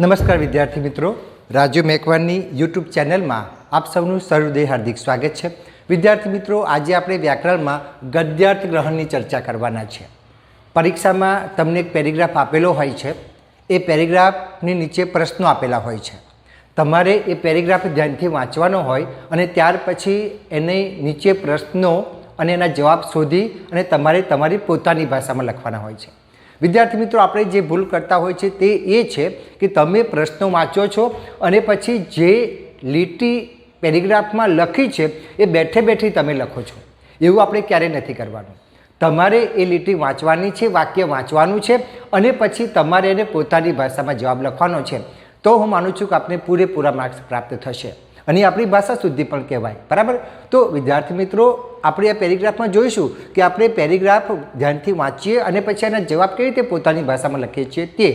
નમસ્કાર વિદ્યાર્થી મિત્રો. રાજુ મેકવાનની યુટ્યુબ ચેનલમાં આપ સૌનું સહૃદય હાર્દિક સ્વાગત છે. વિદ્યાર્થી મિત્રો, આજે આપણે વ્યાકરણમાં ગદ્યાર્થ ગ્રહણની ચર્ચા કરવાના છે. પરીક્ષામાં તમને એક પેરેગ્રાફ આપેલો હોય છે. એ પેરેગ્રાફની નીચે પ્રશ્નો આપેલા હોય છે. તમારે એ પેરેગ્રાફ ધ્યાનથી વાંચવાનો હોય અને ત્યાર પછી એને નીચે પ્રશ્નો અને એના જવાબ શોધી અને તમારે તમારી પોતાની ભાષામાં લખવાના હોય છે. વિદ્યાર્થી મિત્રો, આપણે જે ભૂલ કરતા હોય છે તે એ છે કે તમે પ્રશ્નો વાંચો છો અને પછી જે લીટી પેરેગ્રાફમાં લખી છે એ બેઠે બેઠી તમે લખો છો. એવું આપણે ક્યારેય નથી કરવાનું. તમારે એ લીટી વાંચવાની છે, વાક્ય વાંચવાનું છે અને પછી તમારે એને પોતાની ભાષામાં જવાબ લખવાનો છે. તો હું માનું છું કે આપને પૂરેપૂરા માર્ક્સ પ્રાપ્ત થશે. અને આપણી ભાષા શુદ્ધિ પણ કહેવાય. બરાબર? તો વિદ્યાર્થી મિત્રો આપણે આ પેરેગ્રાફમાં જોઈશું કે આપણે પેરેગ્રાફ ધ્યાનથી વાંચીએ અને પછી એના જવાબ કેવી રીતે પોતાની ભાષામાં લખીએ છીએ તે.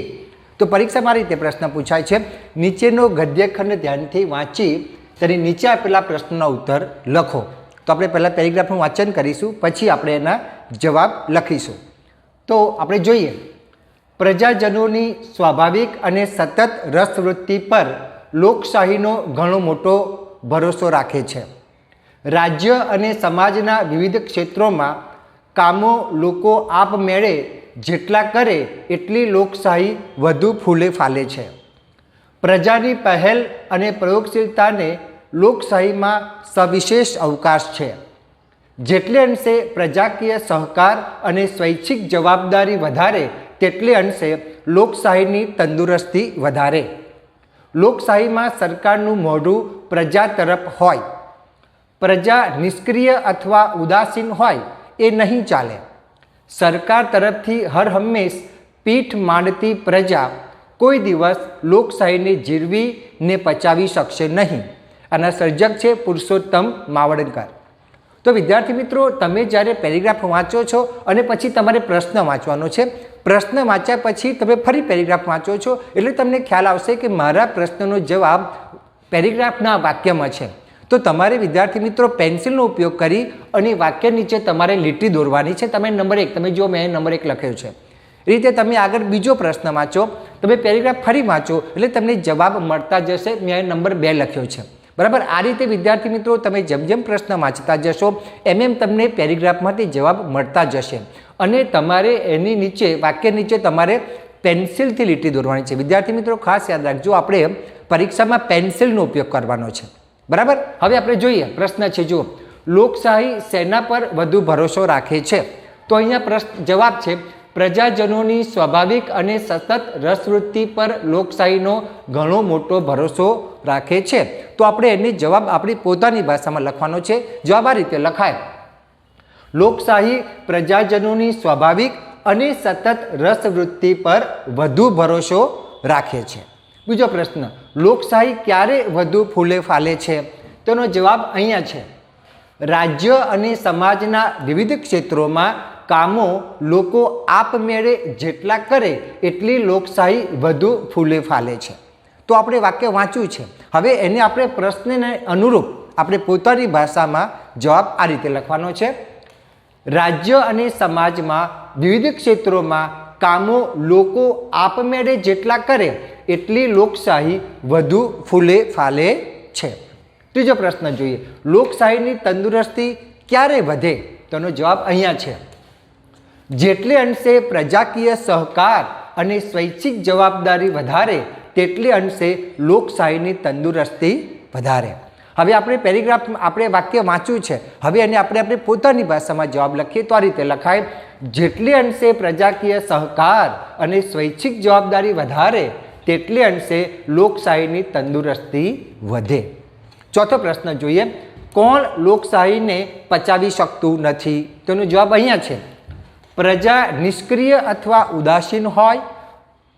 તો પરીક્ષામાં મારી રીતે પ્રશ્ન પૂછાય છે. નીચેનો ગદ્યખંડ ધ્યાનથી વાંચી તેની નીચે આપેલા પ્રશ્નનો ઉત્તર લખો. તો આપણે પહેલાં પેરેગ્રાફનું વાંચન કરીશું, પછી આપણે એના જવાબ લખીશું. તો આપણે જોઈએ. પ્રજાજનોની સ્વાભાવિક અને સતત રસવૃત્તિ પર લોકશાહીનો ઘણો મોટો ભરોસો રાખે છે. રાજ્ય અને સમાજના વિવિધ ક્ષેત્રોમાં કામો લોકો આપમેળે જેટલા કરે એટલી લોકશાહી વધુ ફૂલે ફાલે છે. પ્રજાની પહેલ અને પ્રયોગશીલતાને લોકશાહીમાં સવિશેષ અવકાશ છે. જેટલે અંશે પ્રજાકીય સહકાર અને સ્વૈચ્છિક જવાબદારી વધારે, તેટલે અંશે લોકશાહીની તંદુરસ્તી વધારે. લોકશાહીમાં સરકારનું મોઢું પ્રજા તરફ હોય. પ્રજા નિષ્ક્રિય અથવા ઉદાસીન હોય એ નહીં ચાલે. સરકાર તરફથી હર હંમેશ પીઠ માંડતી પ્રજા કોઈ દિવસ લોકશાહીને જીરવીને પચાવી શકશે નહીં. આના સર્જક છે પુરુષોત્તમ માવડકર. તો વિદ્યાર્થી મિત્રો, તમે જ્યારે પેરેગ્રાફ વાંચો છો અને પછી તમારે પ્રશ્ન વાંચવાનો છે, પ્રશ્ન વાંચ્યા પછી તમે ફરી પેરેગ્રાફ વાંચો છો, એટલે તમને ખ્યાલ આવશે કે મારા પ્રશ્નનો જવાબ પેરેગ્રાફના વાક્યમાં છે. તો તમારે વિદ્યાર્થી મિત્રો પેન્સિલનો ઉપયોગ કરી અને વાક્ય નીચે તમારે લીટી દોરવાની છે. તમે નંબર એક, તમે જો મેં નંબર એક લખ્યો છે. રીતે તમે આગળ બીજો પ્રશ્ન વાંચો. તમે પેરેગ્રાફ ફરી વાંચો એટલે તમને જવાબ મળતા જશે. મેં નંબર બે લખ્યો છે. બરાબર? આ રીતે વિદ્યાર્થી મિત્રો તમે જેમ જેમ પ્રશ્ન વાંચતા જશો, એમ એમ તમને પેરેગ્રાફમાંથી જવાબ મળતા જશે. અને તમારે એની નીચે, વાક્ય નીચે તમારે પેન્સિલથી લીટી દોરવાની છે. વિદ્યાર્થી મિત્રો ખાસ યાદ રાખજો, આપણે પરીક્ષામાં પેન્સિલનો ઉપયોગ કરવાનો છે. બરાબર? હવે આપણે જોઈએ, પ્રશ્ન છે, જુઓ. લોકશાહી સેના પર વધુ ભરોસો રાખે છે. તો અહીંયા પ્રશ્ન જવાબ છે, પ્રજાજનોની સ્વાભાવિક અને સતત રસવૃત્તિ પર લોકશાહીનો ઘણો મોટો ભરોસો રાખે છે. તો આપણે એને જવાબ આપણી પોતાની ભાષામાં લખવાનો છે. જવાબ આ રીતે લખાય. લોકશાહી પ્રજાજનોની સ્વાભાવિક અને સતત રસવૃત્તિ પર વધુ ભરોસો રાખે છે. બીજો પ્રશ્ન, લોકશાહી ક્યારે વધુ ફૂલે ફાલે છે? તેનો જવાબ અહીંયા છે. રાજ્ય અને સમાજના વિવિધ ક્ષેત્રોમાં કામો લોકો આપમેળે જેટલા કરે એટલી લોકશાહી વધુ ફૂલે ફાલે છે. તો આપણે વાક્ય વાંચ્યું છે. હવે એને આપણે પ્રશ્નને અનુરૂપ આપણે પોતાની ભાષામાં જવાબ આ રીતે લખવાનો છે. રાજ્ય અને સમાજમાં વિવિધ ક્ષેત્રોમાં કામો લોકો આપમેળે જેટલા કરે, એટલી લોકશાહી વધુ ફૂલે ફાલે છે. ત્રીજો પ્રશ્ન જોઈએ, લોકશાહીની તંદુરસ્તી ક્યારે વધે? તેનો જવાબ અહીંયા છે. જેટલે અંશે પ્રજાકીય સહકાર અને સ્વૈચ્છિક જવાબદારી વધારે, તેટલે અંશે લોકશાહીની તંદુરસ્તી વધારે. હવે આપણે પેરેગ્રાફ, આપણે વાક્ય વાંચ્યું છે. હવે એને આપણે આપણે પોતાની ભાષામાં જવાબ લખીએ તો આ રીતે લખાય, જેટલે અંશે પ્રજાકીય સહકાર અને સ્વૈચ્છિક જવાબદારી વધારે, તેટલે અંશે લોકશાહીની તંદુરસ્તી વધે. ચોથો પ્રશ્ન જોઈએ, કોણ લોકશાહીને પચાવી શકતું નથી? તેનો જવાબ અહીંયા છે. પ્રજા નિષ્ક્રિય અથવા ઉદાસીન હોય?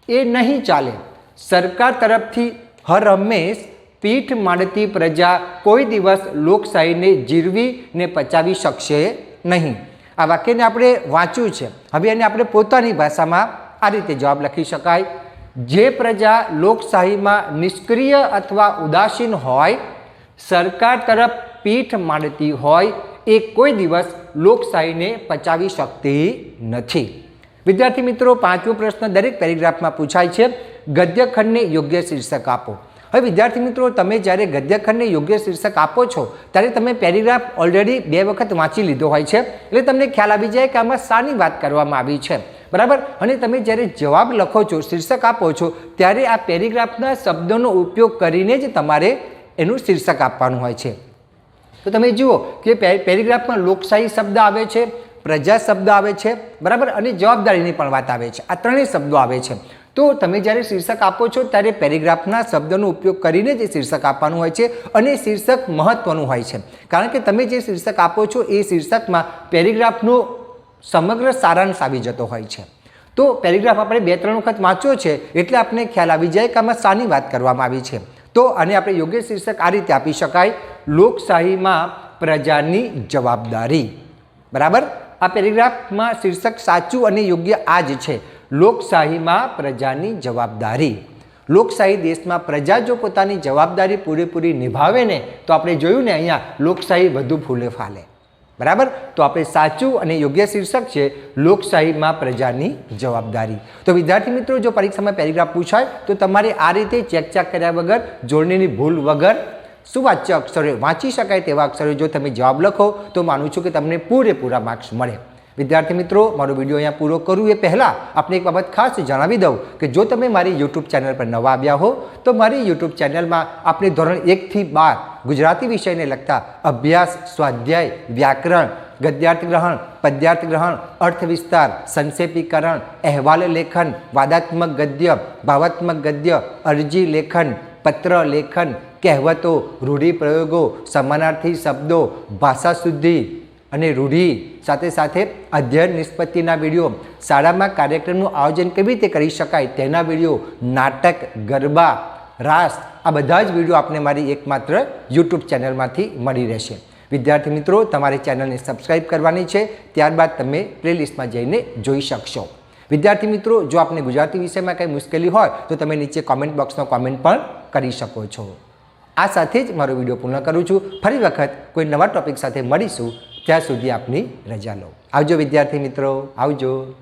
એ નહીં ચાલે. સરકાર તરફથી હર હંમેશ પીઠ માંડતી પ્રજા કોઈ દિવસ લોકશાહીને જીરવીને પચાવી શકશે નહીં. આ વાક્યને આપણે વાંચ્યું છે. હવે એને આપણે પોતાની ભાષામાં આ રીતે જવાબ લખી શકાય. જે પ્રજા લોકશાહીમાં નિષ્ક્રિય અથવા ઉદાસીન હોય, સરકાર તરફ પીઠ માંડતી હોય, એ કોઈ દિવસ લોકશાહીને પચાવી શકતી નથી. વિદ્યાર્થી મિત્રો, પાંચમો પ્રશ્ન દરેક પેરેગ્રાફમાં પૂછાય છે. ગદ્યખંડને યોગ્ય શીર્ષક આપો. હવે વિદ્યાર્થી મિત્રો, તમે જ્યારે ગદ્યખંડને યોગ્ય શીર્ષક આપો છો, ત્યારે તમે પેરેગ્રાફ ઓલરેડી બે વખત વાંચી લીધો હોય છે. એટલે તમને ખ્યાલ આવી જાય કે આમાં શાની વાત કરવામાં આવી છે. બરાબર? અને તમે જ્યારે જવાબ લખો છો, શીર્ષક આપો છો, ત્યારે આ પેરેગ્રાફના શબ્દોનો ઉપયોગ કરીને જ તમારે એનું શીર્ષક આપવાનું હોય છે. તો તમે જુઓ કે પેરેગ્રાફમાં લોકશાહી શબ્દ આવે છે, પ્રજા શબ્દ આવે છે, બરાબર? અને જવાબદારીની પણ વાત આવે છે. આ ત્રણેય શબ્દો આવે છે. તો તમે જ્યારે શીર્ષક આપો છો ત્યારે પેરેગ્રાફના શબ્દનો ઉપયોગ કરીને જ શીર્ષક આપવાનું હોય છે અને શીર્ષક મહત્વનું હોય છે. કારણ કે તમે જે શીર્ષક આપો છો એ શીર્ષકમાં પેરેગ્રાફનો સમગ્ર સારાંશ આવી જતો હોય છે. તો પેરેગ્રાફ આપણે બે, ત્રણ વખત વાંચ્યો છે એટલે આપણે ખ્યાલ આવી જાય કે આમાં શાની વાત કરવામાં આવી છે. તો આને આપણે યોગ્ય શીર્ષક આ રીતે આપી શકાય. લોકશાહીમાં પ્રજાની જવાબદારી. બરાબર? આ પેરેગ્રાફમાં શીર્ષક સાચું અને યોગ્ય આ જ છે. લોકશાહીમાં પ્રજાની જવાબદારી. લોકશાહી દેશમાં પ્રજા જો પોતાની જવાબદારી પૂરેપૂરી નિભાવે ને, તો આપણે જોયું ને અહીંયા લોકશાહી વધુ ફૂલે ફાલે. બરાબર? તો આપણે સાચું અને યોગ્ય શીર્ષક છે લોકશાહીમાં પ્રજાની જવાબદારી. તો વિદ્યાર્થી મિત્રો, જો પરીક્ષામાં પેરેગ્રાફ પૂછાય, તો તમારે આ રીતે ચેક ચેક કર્યા વગર, જોડણીની ભૂલ વગર સુવાચ્ય અક્ષરે વાંચી શકાય તેવા અક્ષરો જો તમે જવાબ લખો, તો માનું છું કે તમને પૂરેપૂરા માર્ક્સ મળે. વિદ્યાર્થી મિત્રો, મારો વીડિયો અહીંયા પૂરો કરું એ પહેલાં આપણે એક બાબત ખાસ જણાવી દઉં કે જો તમે મારી યુટ્યુબ ચેનલ પર નવા આવ્યા હો, તો મારી યુટ્યુબ ચેનલમાં આપણે ધોરણ એકથી બાર ગુજરાતી વિષયને લગતા અભ્યાસ, સ્વાધ્યાય, વ્યાકરણ, ગદ્યાર્થ ગ્રહણ, પદ્યાર્થ ગ્રહણ, અર્થ વિસ્તાર, સંક્ષેપીકરણ, અહેવાલ લેખન, વાદાત્મક ગદ્ય, ભાવાત્મક ગદ્ય, અરજી લેખન, પત્ર લેખન, કહેવતો, રૂઢિપ્રયોગો, સમાનાર્થી શબ્દો, ભાષા શુદ્ધિ અને રૂઢિ સાથે સાથે અધ્યયન નિષ્પત્તિના વીડિયો, શાળામાં કાર્યક્રમનું આયોજન કેવી રીતે કરી શકાય તેના વીડિયો, નાટક, ગરબા, રાસ, આ બધા જ વીડિયો આપને મારી એકમાત્ર યુટ્યુબ ચેનલમાંથી મળી રહેશે. વિદ્યાર્થી મિત્રો, તમારે ચેનલને સબસ્ક્રાઈબ કરવાની છે, ત્યારબાદ તમે પ્લેલિસ્ટમાં જઈને જોઈ શકશો. વિદ્યાર્થી મિત્રો, જો આપને ગુજરાતી વિષયમાં કંઈ મુશ્કેલી હોય, તો તમે નીચે કોમેન્ટ બોક્સમાં કોમેન્ટ પણ કરી શકો છો. આ સાથે જ મારો વીડિયો પૂર્ણ કરું છું. ફરી વખત કોઈ નવા ટોપિક સાથે મળીશું. ત્યાં સુધી આપની રજા લો. આવજો વિદ્યાર્થી મિત્રો આવજો.